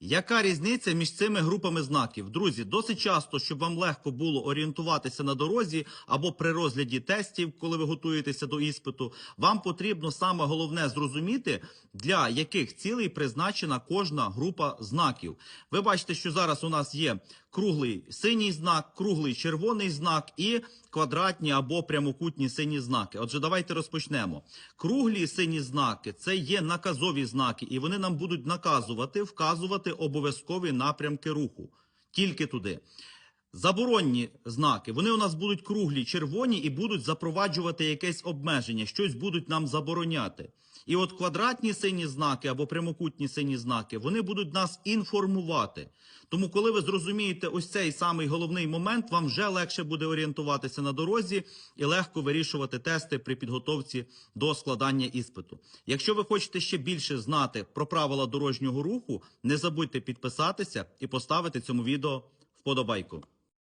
Яка різниця між цими групами знаків? Друзі, досить часто, щоб вам легко було орієнтуватися на дорозі або при розгляді тестів, коли ви готуєтеся до іспиту, вам потрібно саме головне зрозуміти, для яких цілей призначена кожна група знаків. Ви бачите, що зараз у нас є круглий синій знак, круглий червоний знак і квадратні або прямокутні сині знаки. Отже, давайте розпочнемо. Круглі сині знаки це є наказові знаки, і вони нам будуть наказувати, вказувати обов'язкові напрямки руху. Тільки туди. Заборонні знаки, вони у нас будуть круглі, червоні і будуть запроваджувати якесь обмеження, щось будуть нам забороняти. І от квадратні сині знаки або прямокутні сині знаки, вони будуть нас інформувати. Тому, коли ви зрозумієте ось цей самий головний момент, вам вже легше буде орієнтуватися на дорозі і легко вирішувати тести при підготовці до складання іспиту. Якщо ви хочете ще більше знати про правила дорожнього руху, не забудьте підписатися і поставити цьому відео вподобайку.